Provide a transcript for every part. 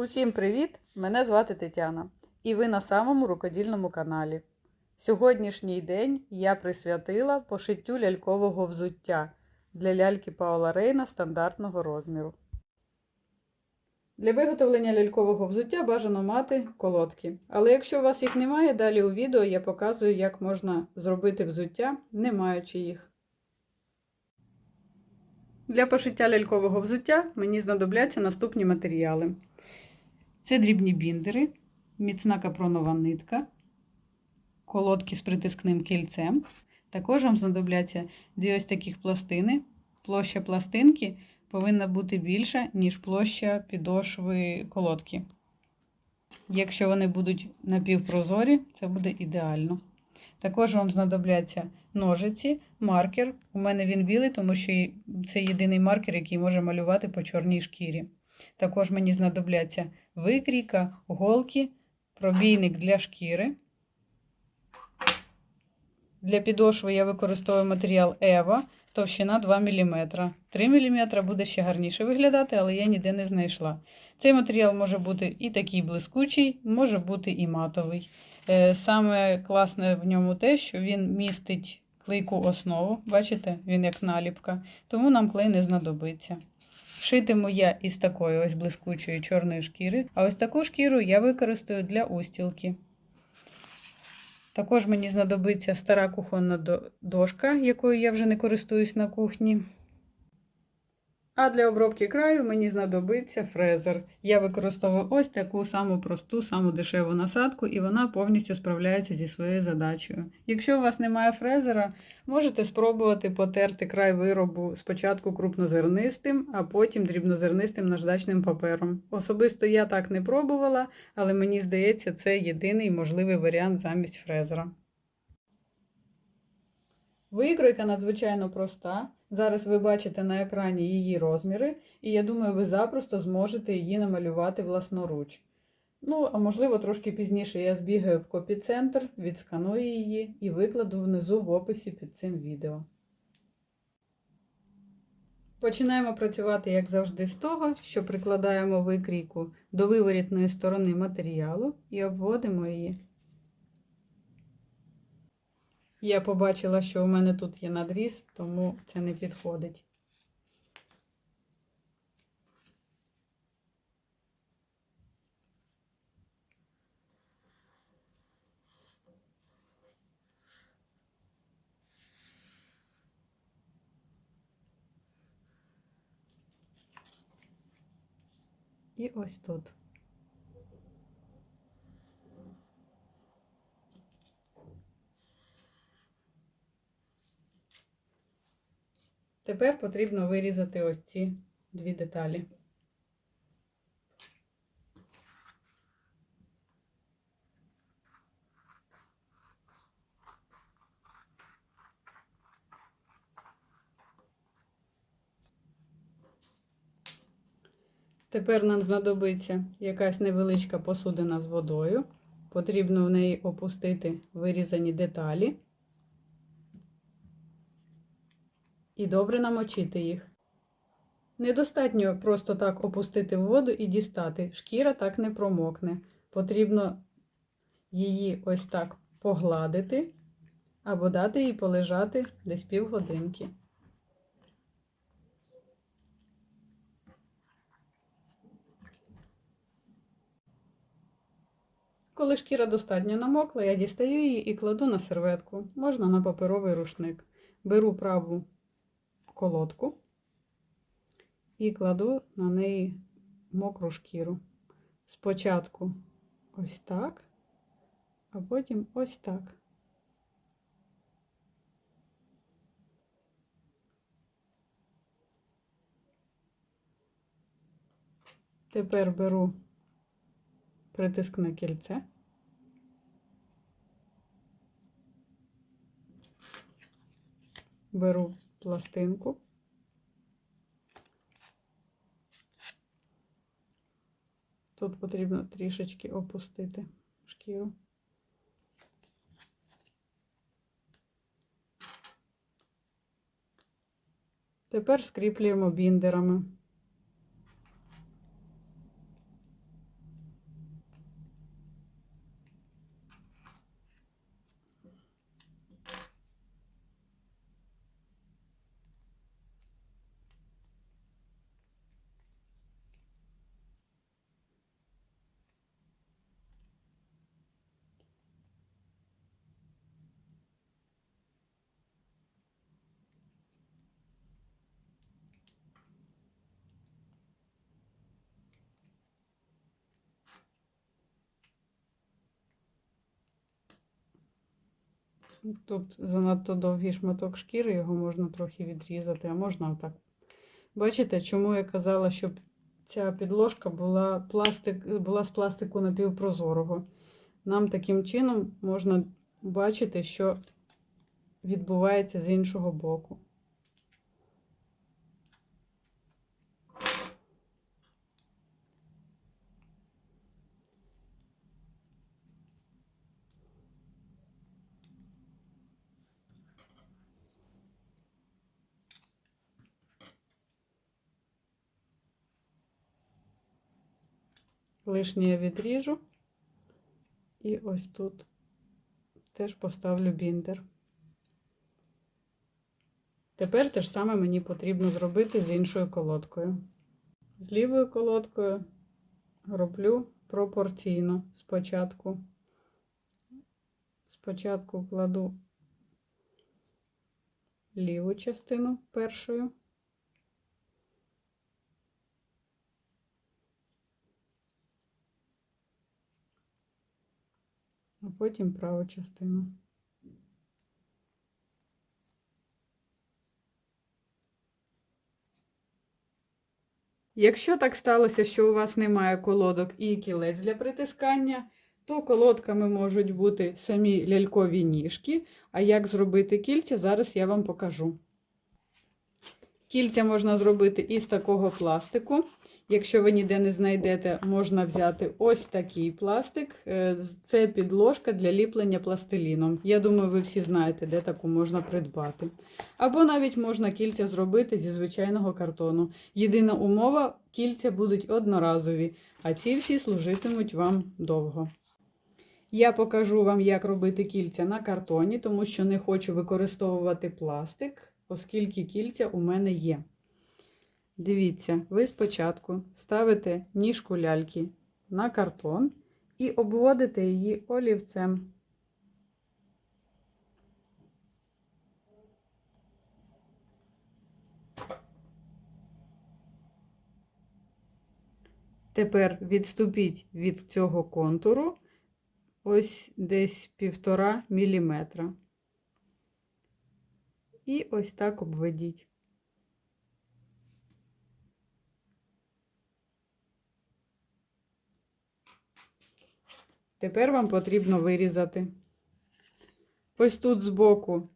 Усім привіт! Мене звати Тетяна, і ви на самому рукодільному каналі. Сьогоднішній день я присвятила пошиттю лялькового взуття для ляльки Паула Рейна стандартного розміру. Для виготовлення лялькового взуття бажано мати колодки. Але якщо у вас їх немає, далі у відео я показую, як можна зробити взуття, не маючи їх. Для пошиття лялькового взуття мені знадобляться наступні матеріали. Це дрібні біндери, міцна капронова нитка, колодки з притискним кільцем. Також вам знадобляться дві ось таких пластини. Площа пластинки повинна бути більша, ніж площа підошви колодки. Якщо вони будуть напівпрозорі, це буде ідеально. Також вам знадобляться ножиці, маркер. У мене він білий, тому що це єдиний маркер, який може малювати по чорній шкірі. Також мені знадобляться викрійка, голки, пробійник для шкіри. Для підошви я використовую матеріал Ева, товщина 2 мм. 3 мм буде ще гарніше виглядати, але я ніде не знайшла. Цей матеріал може бути і такий блискучий, може бути і матовий. Е, Саме класне в ньому те, що він містить клейку основу. Бачите, він як наліпка, тому нам клей не знадобиться. Шитиму я із такої ось блискучої чорної шкіри, а ось таку шкіру я використаю для устілки. Також мені знадобиться стара кухонна дошка, якою я вже не користуюсь на кухні. А для обробки краю мені знадобиться фрезер. Я використовую ось таку саму просту, саму дешеву насадку, і вона повністю справляється зі своєю задачею. Якщо у вас немає фрезера, можете спробувати потерти край виробу спочатку крупнозернистим, а потім дрібнозернистим наждачним папером. Особисто я так не пробувала, але мені здається, це єдиний можливий варіант замість фрезера. Викройка надзвичайно проста. Зараз ви бачите на екрані її розміри, і я думаю, ви запросто зможете її намалювати власноруч. Ну, а можливо, трошки пізніше я збігаю в копіцентр, відсканую її і викладу внизу в описі під цим відео. Починаємо працювати, як завжди, з того, що прикладаємо викрійку до виворітної сторони матеріалу і обводимо її. Я побачила, що у мене тут є надріз, тому це не підходить. І ось тут. Тепер потрібно вирізати ось ці дві деталі. Тепер нам знадобиться якась невеличка посудина з водою. Потрібно в неї опустити вирізані деталі. І добре намочити їх. Недостатньо просто так опустити в воду і дістати. Шкіра так не промокне. Потрібно її ось так погладити або дати їй полежати десь півгодинки. Коли шкіра достатньо намокла, я дістаю її і кладу на серветку, можна на паперовий рушник. Беру праву колодку і кладу на неї мокру шкіру. Спочатку ось так, а потім ось так. Тепер беру притискне кільце. Беру пластинку. Тут потрібно трішечки опустити шкіру. Тепер скріплюємо біндерами. Тут занадто довгий шматок шкіри, його можна трохи відрізати, а можна отак. Бачите, чому я казала, щоб ця підложка була, пластик, була з пластику напівпрозорого. Нам таким чином можна бачити, що відбувається з іншого боку. Лишнє я відріжу. І ось тут теж поставлю біндер. Тепер те ж саме мені потрібно зробити з іншою колодкою. З лівою колодкою роблю пропорційно спочатку. Спочатку кладу ліву частину першою. А потім праву частину. Якщо так сталося, що у вас немає колодок і кілець для притискання, то колодками можуть бути самі лялькові ніжки. А як зробити кільця, зараз я вам покажу. Кільця можна зробити із такого пластику. Якщо ви ніде не знайдете, можна взяти ось такий пластик. Е, Це підложка для ліплення пластиліном. Я думаю, ви всі знаєте, де таку можна придбати. Або навіть можна кільця зробити зі звичайного картону. Єдина умова кільця будуть одноразові, а ці всі служитимуть вам довго. Я покажу вам, як робити кільця на картоні, тому що не хочу використовувати пластик оскільки кільця у мене є. Дивіться, ви спочатку ставите ніжку ляльки на картон і обводите її олівцем. Тепер відступіть від цього контуру ось десь півтора міліметра. І ось так обведіть. Тепер вам потрібно вирізати. Ось тут збоку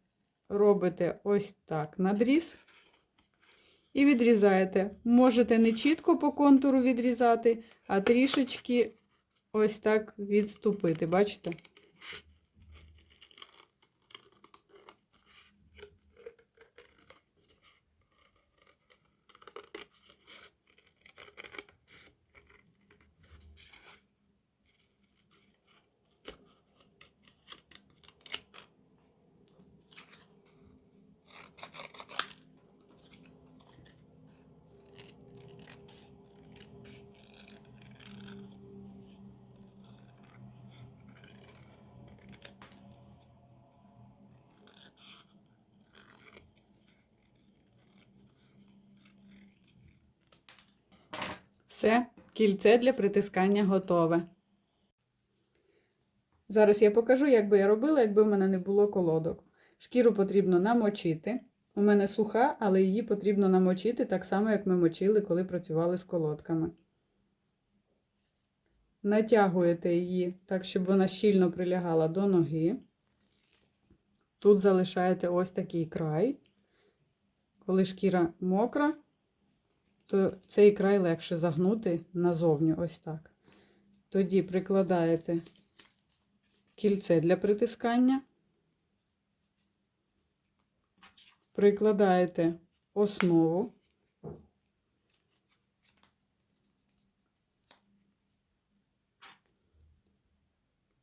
робите ось так надріз і відрізаєте. Можете не чітко по контуру відрізати, а трішечки ось так відступити. Бачите? Все, кільце для притискання готове. Зараз я покажу, як би я робила, якби в мене не було колодок. Шкіру потрібно намочити. У мене суха, але її потрібно намочити так само, як ми мочили, коли працювали з колодками. Натягуєте її так, щоб вона щільно прилягала до ноги. Тут залишаєте ось такий край. Коли шкіра мокра, то цей край легше загнути назовні, ось так. Тоді прикладаєте кільце для притискання, прикладаєте основу.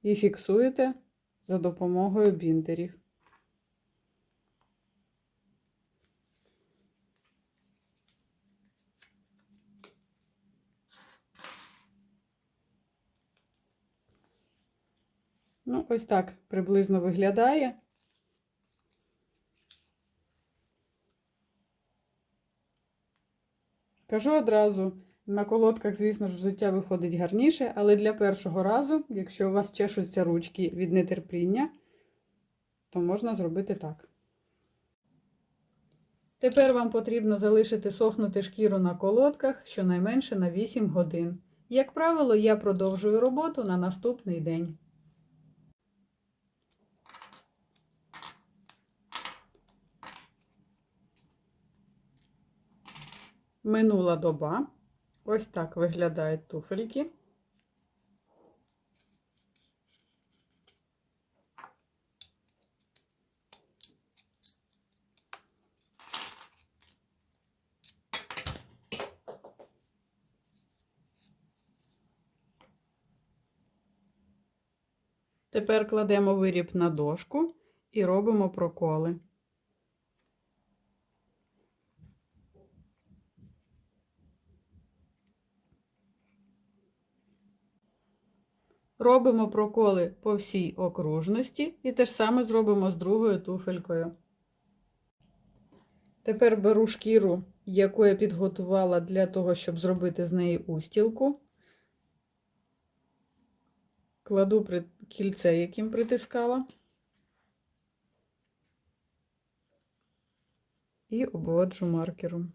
І фіксуєте за допомогою бінтерів. Ну, ось так приблизно виглядає. Кажу одразу, на колодках, звісно ж, взуття виходить гарніше, але для першого разу, якщо у вас чешуться ручки від нетерпіння, то можна зробити так. Тепер вам потрібно залишити сохнути шкіру на колодках щонайменше на 8 годин. Як правило, я продовжую роботу на наступний день. Минула доба. Ось так виглядають туфельки. Тепер кладемо виріб на дошку і робимо проколи. Робимо проколи по всій окружності і те ж саме зробимо з другою туфелькою. Тепер беру шкіру, яку я підготувала для того, щоб зробити з неї устілку. Кладу кільце, яким притискала. І обводжу маркером.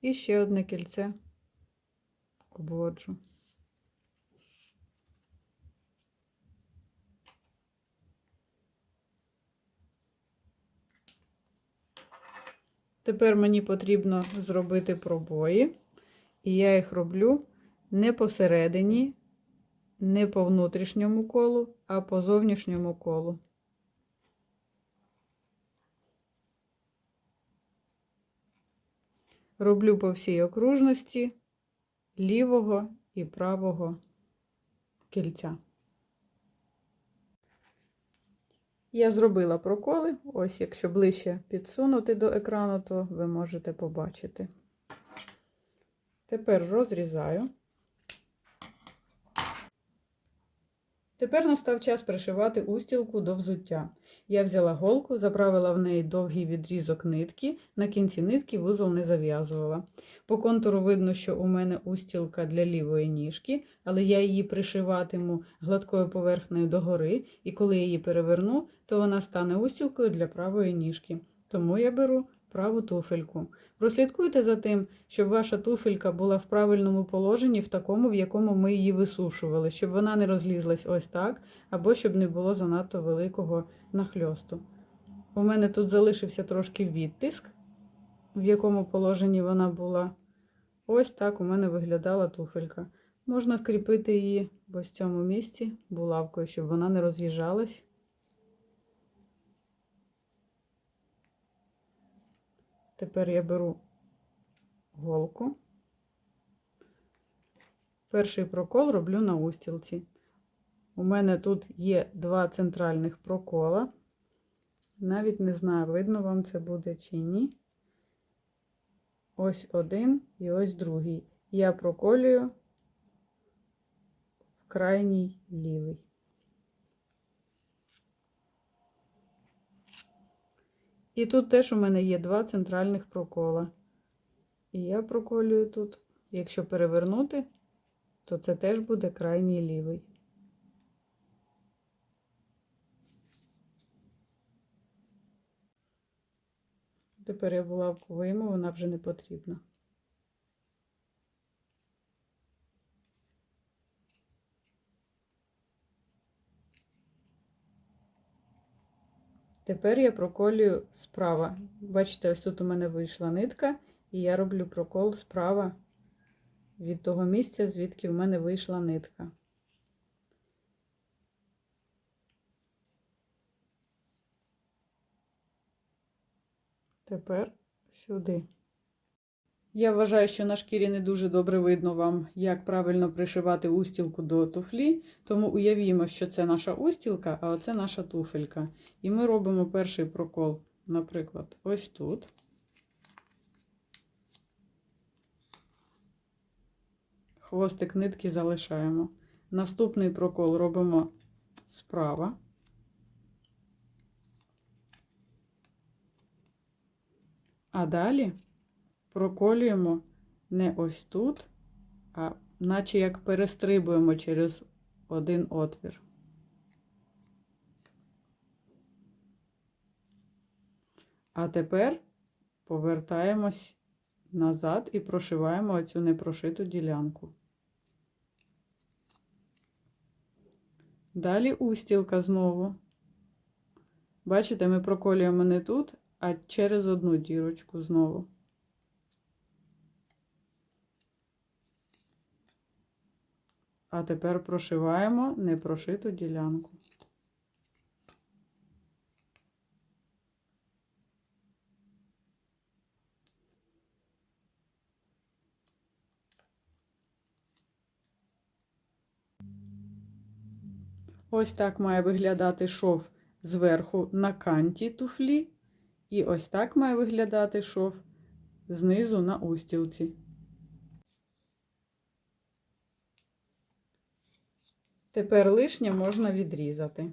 І ще одне кільце обводжу. Тепер мені потрібно зробити пробої, і я їх роблю не посередині, не по внутрішньому колу, а по зовнішньому колу. Роблю по всій окружності лівого і правого кільця. Я зробила проколи. Ось, якщо ближче підсунути до екрану, то ви можете побачити. Тепер розрізаю. Тепер настав час пришивати устілку до взуття. Я взяла голку, заправила в неї довгий відрізок нитки, на кінці нитки вузол не зав'язувала. По контуру видно, що у мене устілка для лівої ніжки, але я її пришиватиму гладкою поверхнею догори, і коли я її переверну, то вона стане устілкою для правої ніжки. Тому я беру праву туфельку. Прослідкуйте за тим, щоб ваша туфелька була в правильному положенні, в такому, в якому ми її висушували, щоб вона не розлізлась ось так, або щоб не було занадто великого нахльосту. У мене тут залишився трошки відтиск, в якому положенні вона була. Ось так у мене виглядала туфелька. Можна скріпити її в цьому місці булавкою, щоб вона не роз'їжджалась. Тепер я беру голку. Перший прокол роблю на устілці. У мене тут є два центральних прокола. Навіть не знаю, видно вам це буде чи ні. Ось один і ось другий. Я проколюю в крайній лівий. І тут теж у мене є два центральних прокола. І я проколюю тут. Якщо перевернути, то це теж буде крайній лівий. Тепер я булавку вийму, вона вже не потрібна. Тепер я проколюю справа. Бачите, ось тут у мене вийшла нитка, і я роблю прокол справа від того місця, звідки в мене вийшла нитка. Тепер сюди. Я вважаю, що на шкірі не дуже добре видно вам, як правильно пришивати устілку до туфлі, тому уявімо, що це наша устілка, а оце наша туфелька. І ми робимо перший прокол, наприклад, ось тут. Хвостик нитки залишаємо. Наступний прокол робимо справа. А далі проколюємо не ось тут, а наче як перестрибуємо через один отвір. А тепер повертаємось назад і прошиваємо оцю непрошиту ділянку. Далі устілка знову. Бачите, ми проколюємо не тут, а через одну дірочку знову. А тепер прошиваємо непрошиту ділянку. Ось так має виглядати шов зверху на канті туфлі. І ось так має виглядати шов знизу на устілці. Тепер лишнє можна відрізати.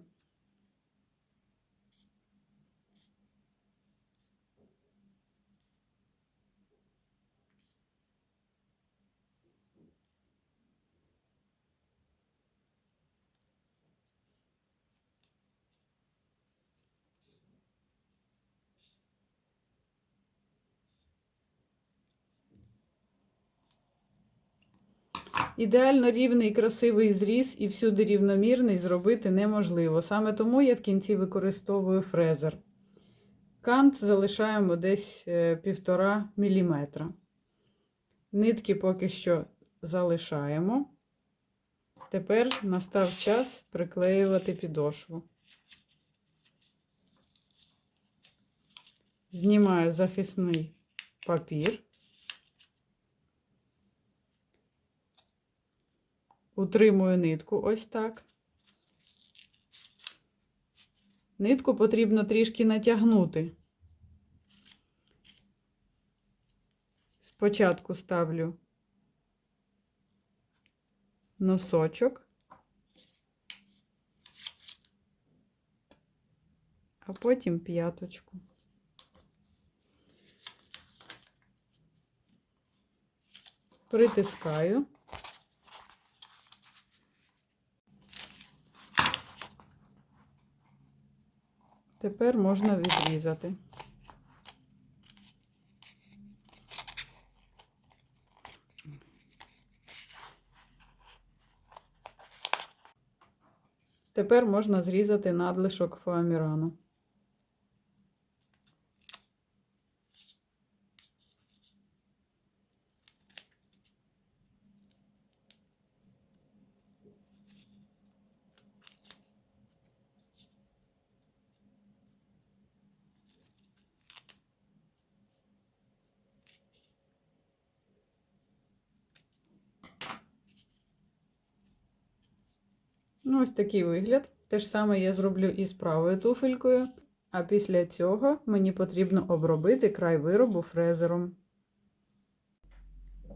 Ідеально рівний красивий зріз і всюди рівномірний зробити неможливо. Саме тому я в кінці використовую фрезер. Кант залишаємо десь е, 1,5 мм. Нитки поки що залишаємо. Тепер настав час приклеювати підошву. Знімаю захисний папір. Утримую нитку ось так. Нитку потрібно трішки натягнути. Спочатку ставлю носочок, а потім п'яточку. Притискаю. Тепер можна відрізати. Тепер можна зрізати надлишок фоамірану. Ось такий вигляд. Те ж саме я зроблю і з правою туфелькою, а після цього мені потрібно обробити край виробу фрезером.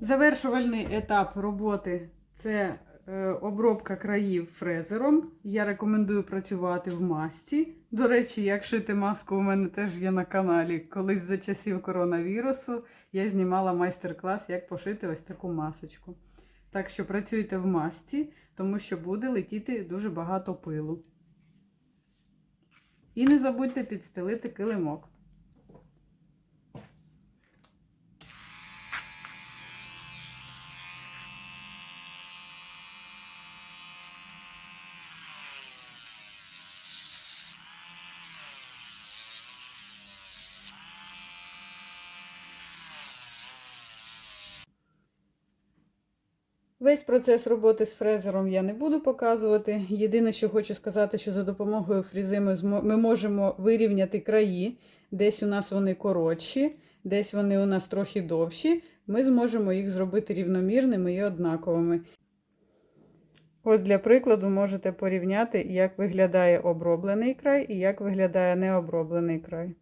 Завершувальний етап роботи це е, обробка країв фрезером. Я рекомендую працювати в масці. До речі, як шити маску у мене теж є на каналі. Колись за часів коронавірусу я знімала майстер-клас, як пошити ось таку масочку. Так що працюйте в масці, тому що буде летіти дуже багато пилу. І не забудьте підстелити килимок. Весь процес роботи з фрезером я не буду показувати. Єдине, що хочу сказати, що за допомогою фрізи ми, можемо вирівняти краї. Десь у нас вони коротші, десь вони у нас трохи довші. Ми зможемо їх зробити рівномірними і однаковими. Ось для прикладу можете порівняти, як виглядає оброблений край і як виглядає необроблений край.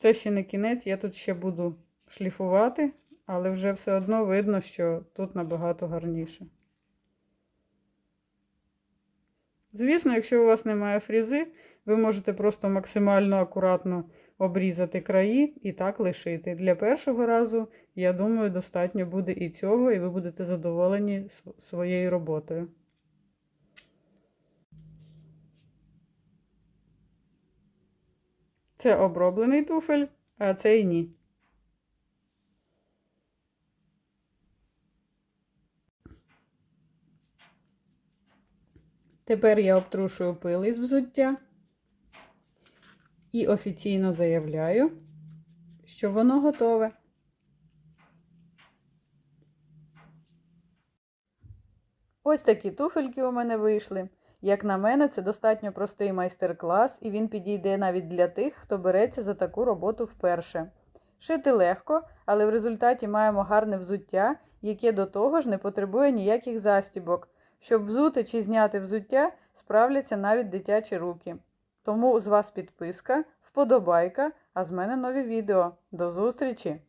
Це ще не кінець, я тут ще буду шліфувати, але вже все одно видно, що тут набагато гарніше. Звісно, якщо у вас немає фрізи, ви можете просто максимально акуратно обрізати краї і так лишити. Для першого разу, я думаю, достатньо буде і цього, і ви будете задоволені своєю роботою. Це оброблений туфель, а цей ні. Тепер я обтрушую пил із взуття і офіційно заявляю, що воно готове. Ось такі туфельки у мене вийшли. Як на мене, це достатньо простий майстер-клас, і він підійде навіть для тих, хто береться за таку роботу вперше. Шити легко, але в результаті маємо гарне взуття, яке до того ж не потребує ніяких застібок. Щоб взути чи зняти взуття, справляться навіть дитячі руки. Тому з вас підписка, вподобайка, а з мене нові відео. До зустрічі!